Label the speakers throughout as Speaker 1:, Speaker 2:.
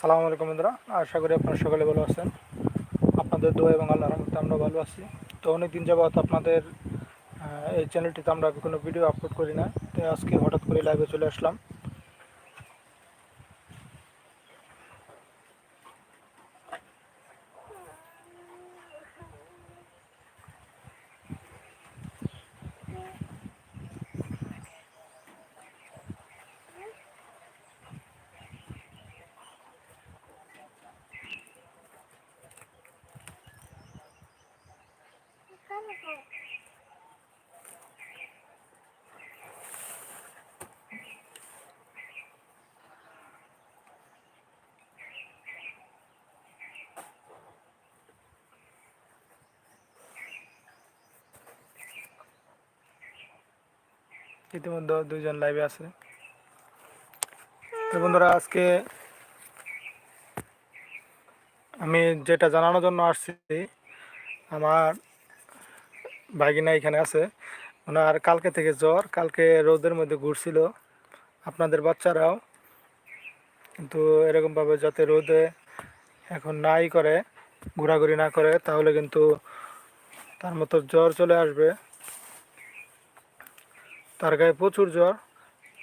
Speaker 1: সালামু আলাইকুম বন্ধুরা, আশা করি আপনারা সকলে ভালো আছেন। আপনাদের দোয়া এবং আল্লাহর রহমতে আমরা ভালো আছি। তো অনেক দিন যাবত আপনাদের এই চ্যানেলটিতে আমরা কোনো ভিডিও আপলোড করি না। তো আজকে হঠাৎ করে লাইভে চলে আসলাম। ইতিমধ্যে দুইজন লাইভে আছে। তো বন্ধুরা, আজকে আমি যেটা জানানোর জন্য আসছি, আমার ভাগিনা এখানে আছে। ওনার কালকে থেকে জ্বর, কালকে রোদের মধ্যে ঘুরছিল। আপনাদের বাচ্চারাও কিন্তু এরকমভাবে যাতে রোদে এখন নাই করে, ঘোরাঘুরি না করে, তাহলে কিন্তু তার মতো জ্বর চলে আসবে। তার গায়ে প্রচুর জ্বর।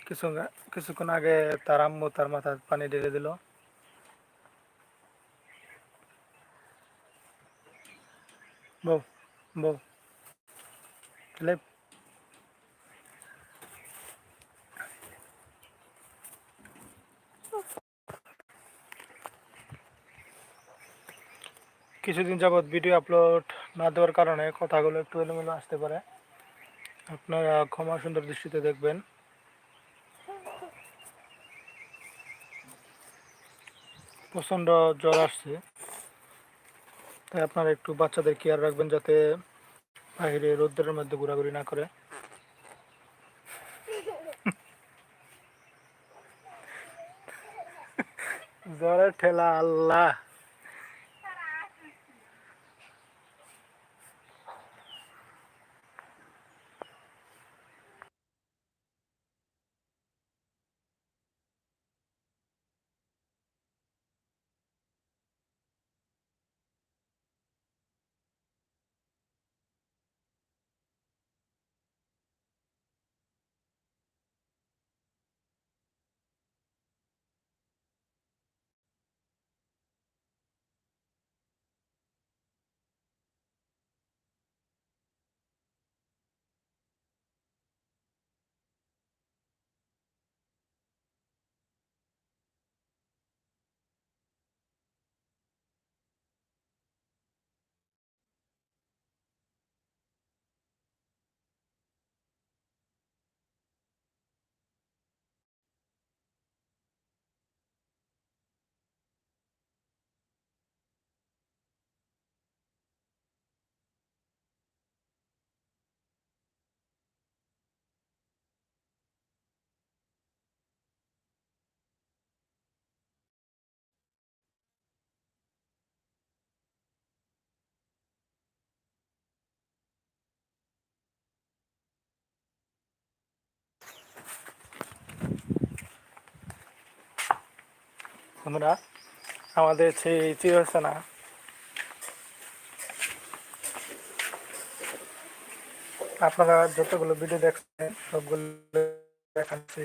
Speaker 1: কিছু কিছুক্ষণ আগে তার আম্মু তার মাথায় পানি ঢেলে দিল। বউ বউ কিছুদিন যাবৎ ভিডিও আপলোড না দেওয়ার কারণে কথাগুলো একটু এলোমেলো আসতে পারে। আপনারা ক্ষমা সুন্দর দৃষ্টিতে দেখবেন। প্রচণ্ড জ্বর আসছে। তাই আপনারা একটু বাচ্চাদের কেয়ার রাখবেন যাতে বাইরে রোদ্রের মধ্যে ঘোরাঘুরি না করে। জ্বরের ঠেলা, আল্লাহ! বন্ধুরা আমাদের সেই চিরসেনা আপনারা যতগুলো ভিডিও দেখছেন সবগুলো দেখাচ্ছি।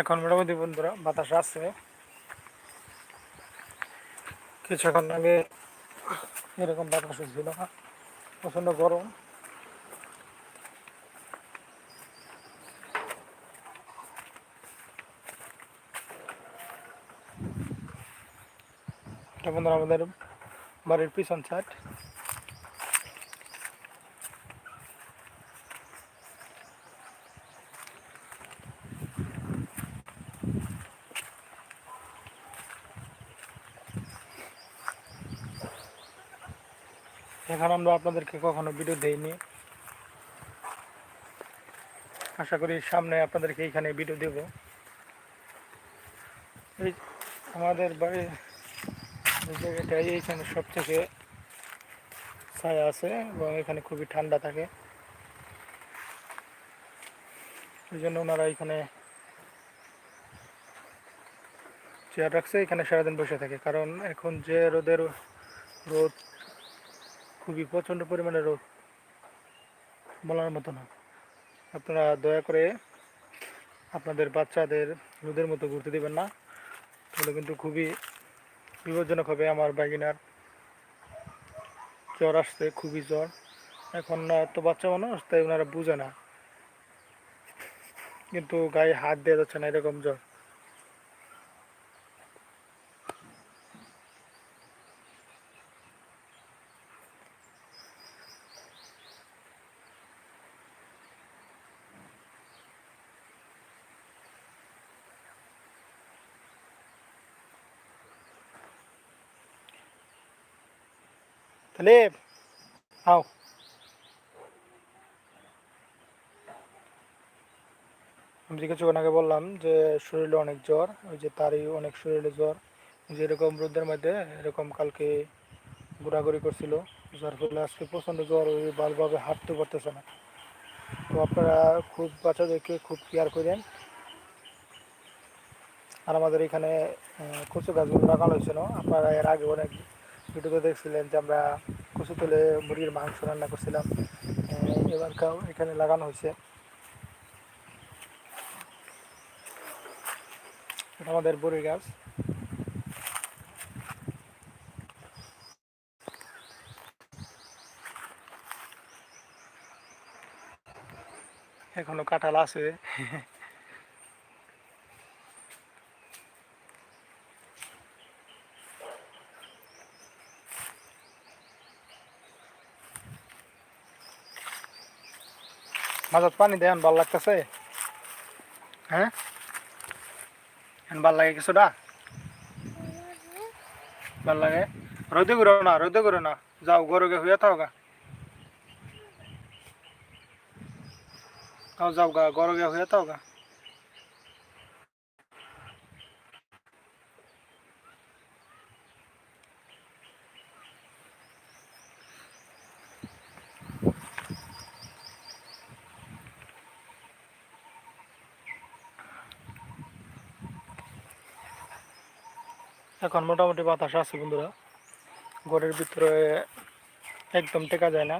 Speaker 1: এখন মোটামুটি বন্ধুরা বাতাস আছে। কিছুক্ষণ আগে এরকম বাতাস ছিল না গরম। বন্ধুরা আমাদের বাড়ির পিছন সাইড এখানে আমরা আপনাদেরকে কখনো ভিডিও দেইনি। আশা করি সামনে আপনাদেরকে এইখানে ভিডিও দেব। এই আমাদের বাড়ির জায়গাটাই এইখানে সব থেকে ছায়া আছে এবং এখানে খুবই ঠান্ডা থাকে। ওই জন্য ওনারা এখানে চেয়ার রাখছে, এখানে সারাদিন বসে থাকে। কারণ এখন যে রোদের রোদ খুবই প্রচণ্ড পরিমাণে রোদ। বলার মতো না। আপনারা দয়া করে আপনাদের বাচ্চাদের রোদের মতো ঘুরতে দেবেন না। তাহলে কিন্তু খুবই বিপজ্জনক হবে আমার বাগিনার। জ্বর আসছে, খুবই জ্বর। এখন তো বাচ্চা মানুষ, তাই ওনারা বুঝে না। কিন্তু গায়ে হাত দেওয়া যাচ্ছে না, এরকম জ্বর। তাহলে আও। আমি কিছুক্ষণ আগে বললাম যে শরীরে অনেক জ্বর, ওই যে তারই অনেক শরীরে জ্বর যে এরকম রোদের মধ্যে, এরকম কালকে ঘোরাঘুরি করছিল যার ফলে আজকে প্রচণ্ড জ্বর, ওই ভালোভাবে হাঁটতে পারতেছে না। তো আপনারা খুব বাচ্চাদেরকে খুব কেয়ার করেন। আর আমাদের এখানে কচু গাছগুলো লাগানো হয়েছিল, আপনারা এর আগে অনেক ভিডিওতে দেখছিলেন যে আমরা কচু তুলে মুরগির মাংস রান্না করছিলাম। এবারকাও এখানে লাগানো হয়েছে। আমাদের বড়ি গাছ। এখনও কাঁঠাল আছে। মাঝত পানি দেন ভালো লাগতেছে? হ্যাঁ? ভালো লাগে কিছুটা? ভালো লাগে? রোদে ঘুরো না, রোদে ঘুরো না। যাও, গরুকে হয়ে থাও গা। যাও গা, গরুকে হয়ে থাও এখন মোটামুটি বাতাস আছে বন্ধুরা। ঘরের ভিতরে একদম টেকা যায় না।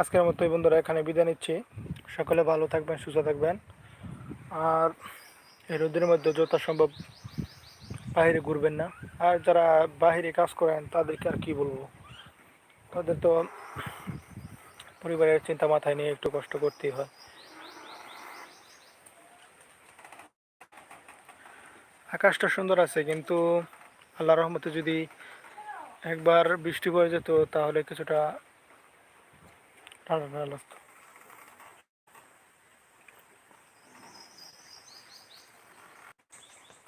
Speaker 1: আজকের মতো বন্ধুরা, এখানে বিদায় নিচ্ছি। সকলে ভালো থাকবেন, সুস্থ থাকবেন। আর এই রোদের মধ্যে যথাসম্ভব বাইরে ঘুরবেন না। আর যারা বাইরে কাজ করেন, তাদেরকে আর কি বলব? তাদের তো পরিবারের চিন্তা মাথায় নিয়ে একটু কষ্ট করতেই হয়। আকাশটা সুন্দর আছে, কিন্তু আল্লাহ রহমতে যদি একবার বৃষ্টি পড়ে যেত, তাহলে কিছুটা ঠান্ডা ঠান্ডা লাগতো